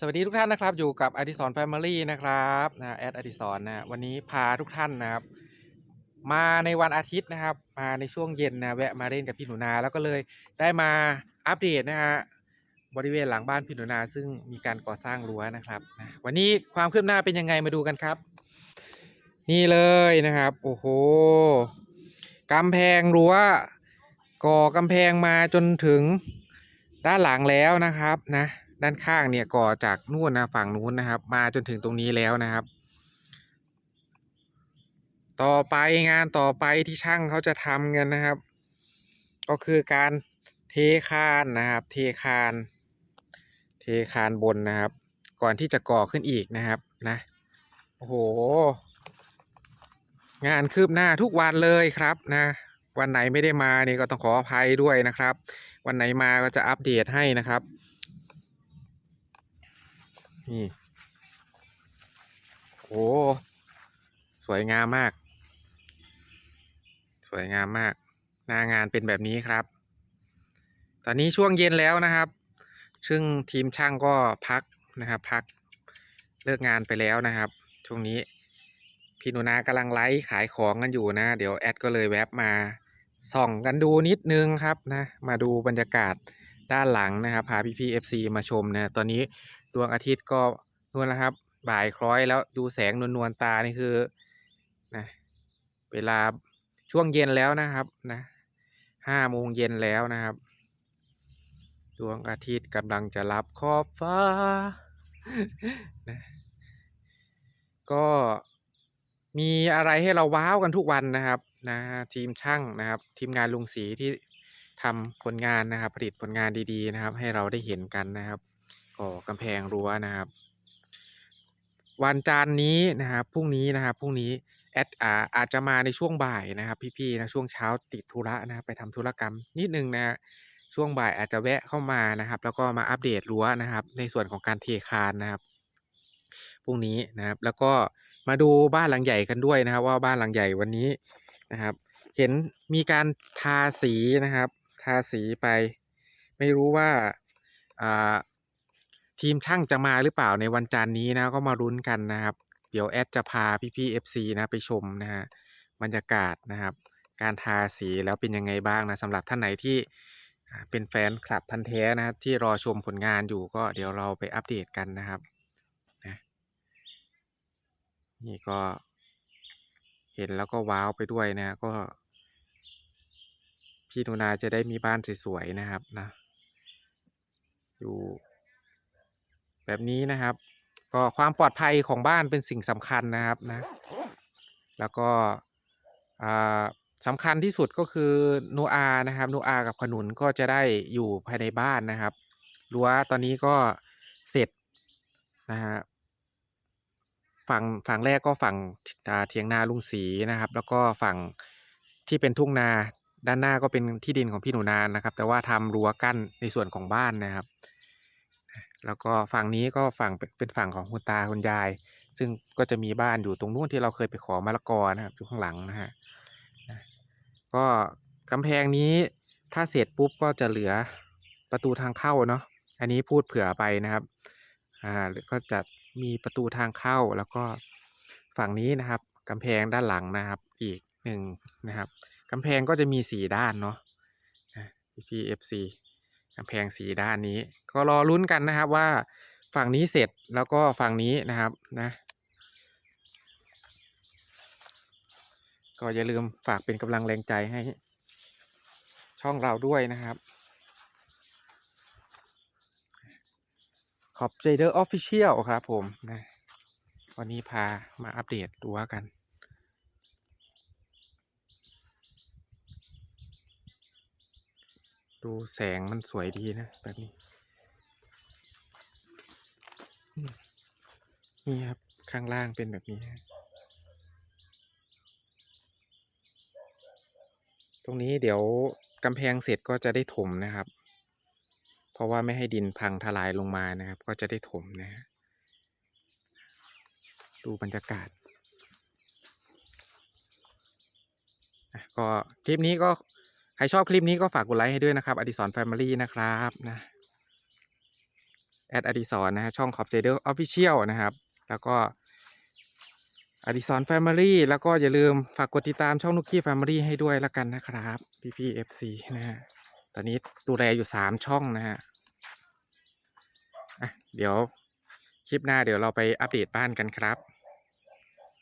สวัสดีทุกท่านนะครับ อยู่กับอดิสรแฟมิลี่นะครับนะแอดอดิสรนะวันนี้พาทุกท่านนะครับ มาในวันอาทิตย์นะครับ มาในช่วงเย็นนะแวะมาเล่นกับพี่หนูนา แล้วก็เลยได้มาอัปเดตนะฮะบริเวณหลังบ้านพี่หนูนา ซึ่งมีการก่อสร้างรั้วนะครับนะวันนี้ความคืบหน้าเป็นยังไงมาดูกันครับ นี่เลยนะครับ โอ้โหกำแพงรั้วก่อกำแพงมาจนถึงด้านหลังแล้วนะครับนะ ด้านข้างเนี่ยก่อจากนู่นนะฝั่งนู้นนะครับ มาจนถึงตรงนี้แล้วนะครับ ต่อไปงานต่อไปที่ช่างเขาจะทำกันนะครับ ก็คือการเทคานนะครับ เทคาน เทคานบนนะครับ ก่อนที่จะก่อขึ้นอีกนะครับนะโอ้โห งานคืบหน้าทุกวันเลยครับนะวันไหนไม่ได้มานี่ก็ต้องขออภัยด้วยนะครับ วันไหนมาก็จะอัปเดตให้นะครับ นี่ โอ้สวยงามมาก สวยงามมาก หน้างานเป็นแบบนี้ครับ ตอนนี้ช่วงเย็นแล้วนะครับ ซึ่งทีมช่างก็พักนะครับ พักเลิกงานไปแล้วนะครับ ช่วงนี้พี่หนูนากำลังไลฟ์ขายของกันอยู่นะ เดี๋ยวแอดก็เลยแวบมาส่องกันดูนิดนึงครับนะ มาดูบรรยากาศด้านหลังนะครับ พาพี่พี่เอฟซีมาชมนะ ตอนนี้ ดวงอาทิตย์ก็นู่นแล้วครับ บ่ายคล้อยแล้วดูแสงนวลๆตานี่คือนะเวลาช่วงเย็นแล้วนะครับนะห้าโมงเย็นแล้วนะครับ ดวงอาทิตย์กำลังจะรับขอบฟ้านะก็มีอะไรให้เราว้าวกันทุกวันนะครับนะทีมช่างนะครับ ทีมงานลุงสีที่ทำผลงานนะครับ ผลิตผลงานดีๆนะครับ ให้เราได้เห็นกันนะครับ ก่อกำแพงรั้วนะครับ วันจันทร์นี้นะครับพรุ่งนี้นะครับพรุ่งนี้แอดอาอาจจะมาในช่วงบ่ายนะครับ พี่ๆนะช่วงเช้าติดธุระนะครับไปทำธุรกรรมนิดนึงนะฮะช่วงบ่ายอาจจะแวะเข้ามานะครับ แล้วก็มาอัปเดตรั้วนะครับ ในส่วนของการเทคานนะครับพรุ่งนี้นะครับ แล้วก็มาดูบ้านหลังใหญ่กันด้วยนะครับ ว่าบ้านหลังใหญ่วันนี้นะครับ เห็นมีการทาสีนะครับ ทาสีไป ไม่รู้ว่าอ่า ทีมช่างจะมาหรือเปล่าในวันจันนี้นะก็มารุ้นกันนะครับ เดี๋ยวแอดจะพาพี่ๆ FC นะไปชมนะฮะบรรยากาศนะครับ การทาสีแล้วเป็นยังไงบ้างนะสำหรับท่านไหนที่เป็นแฟนคลับพันแท้นะครับที่รอชมผลงานอยู่ก็เดี๋ยวเราไปอัปเดตกันนะครับนะนี่ก็เห็นแล้วก็ว้าวไปด้วยนะก็ พี่นูนาจะได้มีบ้านสวยๆนะครับนะอยู่ แบบนี้นะครับ ก็ความปลอดภัยของบ้านเป็นสิ่งสำคัญนะครับนะ แล้วก็อ่าสำคัญที่สุดก็คือโนอานะครับโนอากับขนุนก็จะได้อยู่ภายในบ้านนะครับรั้วตอนนี้ก็เสร็จนะฮะฝั่งฝั่งแรกก็ฝั่งเถียงนาลุงศรีนะครับ แล้วก็ฝั่งที่เป็นทุ่งนาด้านหน้าก็เป็นที่ดินของพี่หนูนานะครับ แต่ว่าทำรั้วกั้นในส่วนของบ้านนะครับ แล้วก็ฝั่งนี้ก็ฝั่งเป็นฝั่งของคุณตาคุณยาย ซึ่งก็จะมีบ้านอยู่ตรงนู้นที่เราเคยไปขอมะละกอนะครับอยู่ข้างหลังนะฮะก็กำแพงนี้ถ้าเสร็จปุ๊บก็จะเหลือประตูทางเข้าเนาะอันนี้พูดเผื่อไปนะครับอ่าก็จะมีประตูทางเข้าแล้วก็ฝั่งนี้นะครับกำแพงด้านหลังนะครับ อีกหนึ่งนะครับกำแพงก็จะมีสี่ด้านเนาะพี่เอฟซีกำแพงสีด้านนี้ ก็รอลุ้นกันนะครับว่าฝั่งนี้เสร็จแล้วก็ฝั่งนี้นะครับนะ ก็อย่าลืมฝากเป็นกำลังแรงใจให้ ช่องเราด้วยนะครับ ขอบใจเดอร์ออฟฟิเชียลครับผมนะวันนี้พามาอัปเดตตัวกันดูแสงมันสวยดีนะแบบนี้ นี่ครับ ข้างล่างเป็นแบบนี้ตรงนี้เดี๋ยวกำแพงเสร็จก็จะได้ถมนะครับ เพราะว่าไม่ให้ดินพังทลายลงมานะครับ ก็จะได้ถมนะฮะดูบรรยากาศก็คลิปนี้ก็ ใครชอบคลิปนี้ก็ฝากกดไลค์ให้ด้วยนะครับอดิสรแฟมิลี่นะครับนะ แอดอดิสอนนะฮะช่องขอบเจเดอร์ออฟฟิเชียลนะครับ แล้วก็อดิสอนแฟมิลี่แล้วก็อย่าลืมฝากกดติดตามช่องนุกกี้แฟมิลี่ให้ด้วยละกันนะครับพี่พี่เอฟซีนะฮะตอนนี้ดูแลอยู่สามช่องนะฮะอะเดี๋ยวคลิปหน้าเดี๋ยวเราไปอัปเดตบ้านกันครับ